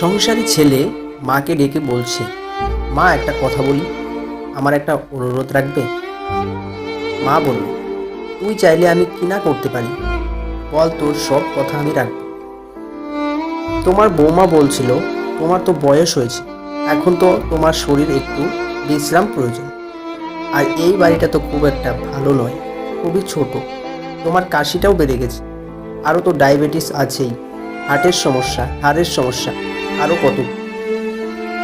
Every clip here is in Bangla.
সংসারী ছেলে মাকে ডেকে বলছে, মা, একটা কথা বলি। আমার একটা অনুরোধ রাখবে? মা বলল, তুই চাইলে আমি কি না করতে পারি? বল তোর সব কথা আমি রাখব। তোমার বৌমা বলছিল, তোমার তো বয়স হয়েছে, এখন তো তোমার শরীর একটু বিশ্রাম প্রয়োজন। আর এই বাড়িটা তো খুব একটা ভালো নয়, খুবই ছোট। তোমার কাশিটাও বেড়ে গেছে। আরও তো ডায়াবেটিস আছেই। হার্টের সমস্যা, হাড়ের সমস্যা আরও কত।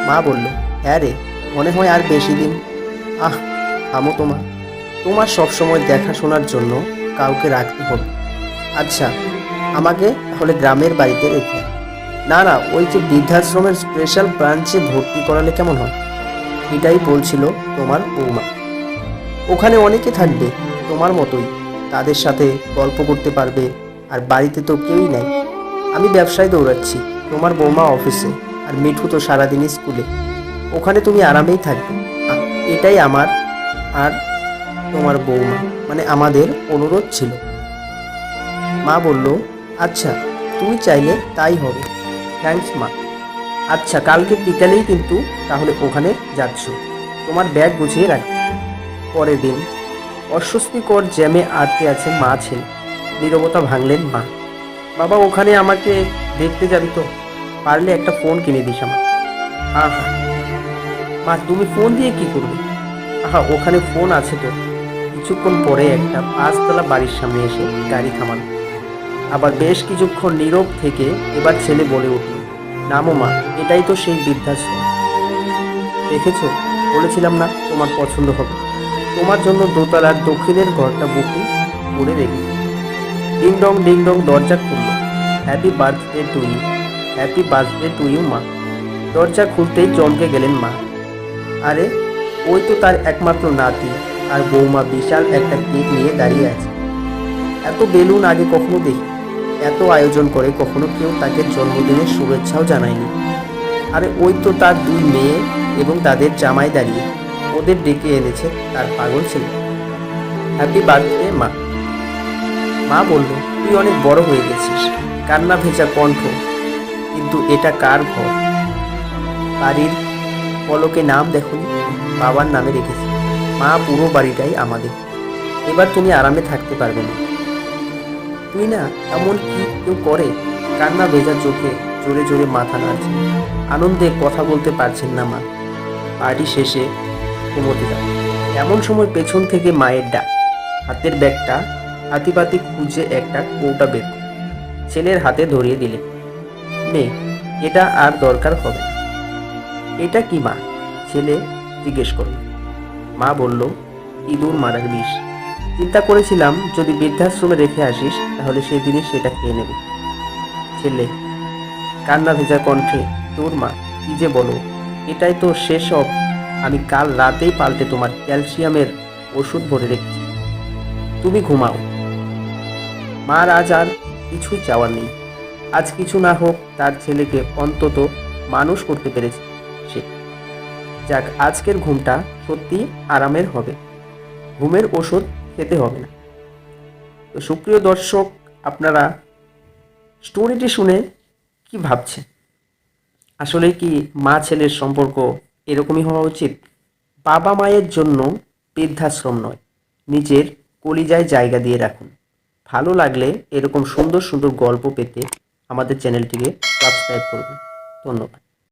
মা বলল হ্যাঁ রে, মনে হয় আর বেশি দিন। আহ, থামো তোমার তোমার সবসময় দেখাশোনার জন্য কাউকে রাখতে হবে। আচ্ছা আমাকে তাহলে গ্রামের বাড়িতে রেখে না না, ওই যে বৃদ্ধাশ্রমের স্পেশাল ব্রাঞ্চে ভর্তি করালে কেমন হয়? এটাই বলছিল তোমার বৌমা। ওখানে অনেকে থাকবে, তোমার মতোই। তাদের সাথে গল্প করতে পারবে, আর বাড়িতে তো কেউই নাই। আমি ব্যবসায় দৌড়াচ্ছি। তোমার বৌমা অফিসে, আর মিঠু তো সারাদিনই স্কুলে। ওখানে তুমি আরামেই থাকবে। এটাই আমার আর তোমার বৌমা। মানে আমাদের অনুরোধ ছিল। মা বলল আচ্ছা তুমি চাইলে তাই হবে। থ্যাঙ্কস মা। আচ্ছা কালকে বিকালেই কিন্তু তাহলে ওখানে যাচ্ছ। তোমার ব্যাগ গুছিয়ে রাখ। পরের দিন, অস্বস্তিকর জ্যামে আটকে আছে মা ছেলে। নীরবতা ভাঙলেন মা। বাবা, ওখানে আমাকে দেখতে যাবি তো। পারলে একটা ফোন কিনে দিস আমার আহা, মা, তুমি ফোন দিয়ে কি করবে? আহা, ওখানে ফোন আছে তো। কিছুক্ষণ পরে একটা পাঁচতলা বাড়ির সামনে এসে গাড়ি থামানো আবার বেশ কিছুক্ষণ নীরব থেকে এবার ছেলে বলে উঠল, নামো মা, এটাই তো সেই বৃদ্ধাশ্রম। দেখেছ? বলেছিলাম না তোমার পছন্দ হবে। তোমার জন্য দোতলার দক্ষিণের ঘরটা বুকিং করে রেখে ডিং ডং ডিং ডং দরজা খুলল। Happy birthday to you, happy birthday to you, মা। দরজা খুলতেই চমকে গেলেন মা। আরে, ওই তো তার একমাত্র নাতি আর বৌমা বিশাল একটা কেক নিয়ে দাঁড়িয়ে আছে। এত বেলুন আগে কখনো দেখি, এত আয়োজন করে কখনো কেউ তাকে জন্মদিনের শুভেচ্ছাও জানায়নি। আরে, ওই তো তার দুই মেয়ে এবং তাদের জামাই দাঁড়িয়ে, ওদের ডেকে এনেছে তার পাগল ছেলে। হ্যাপি বার্থডে, মা। মা বলল, তুই অনেক বড় হয়ে গেছিস। কান্না ভেজা কণ্ঠ। কিন্তু এটা কার ঘর? বাড়ির পলকে নাম দেখুনি, বাবার নামে রেখেছি। মা পুরো বাড়িটাই আমাদের। এবার তুমি আরামে থাকতে পারবে না। তুই না এমন কি কেউ করে? কান্না ভেজা চোখে জোরে জোরে মাথা নাড়ছে। আনন্দে কথা বলতে পারছেন না মা। পার্টি শেষে ঘুমোতে যান এমন সময় পেছন থেকে মায়ের ডাক। হাতের ব্যাগটা হাতিপাতি খুঁজে একটা কৌটা বের ছেলের হাতে ধরিয়ে দিলে, মেয়ে, এটা আর দরকার হবে এটা কি মা? ছেলে জিজ্ঞেস করল। মা বলল, ইঁদুর মারার বিষ। চিন্তা করেছিলাম যদি বৃদ্ধাশ্রমে রেখে আসিস, তাহলে সেদিনই সেটা খেয়ে নেবে। ছেলে, কান্না ভেজা কণ্ঠে, তোর মা, কি যে বলো, এটাই তো শেষ সব আমি কাল রাতেই পাল্টে তোমার ক্যালসিয়ামের ওষুধ ভরে রেখেছি। তুমি ঘুমাও। মার আজ আর কিছু চাওয়ার নেই। আজ কিছু না হোক তার ছেলেকে অন্তত মানুষ করতে পেরেছে সে। যাক, আজকের ঘুমটা সত্যি আরামের হবে। ঘুমের ওষুধ খেতে হবে না। তো সুপ্রিয় দর্শক, আপনারা স্টোরিটি শুনে কি ভাবছেন? আসলে কি মা ছেলের সম্পর্ক এরকমই হওয়া উচিত? বাবা মায়ের জন্য বৃদ্ধাশ্রম নয়, নিজের কলিজায় জায়গা দিয়ে রাখুন। ভালো লাগলে এরকম সুন্দর সুন্দর গল্প পেতে আমাদের চ্যানেলটিকে সাবস্ক্রাইব করবেন। ধন্যবাদ।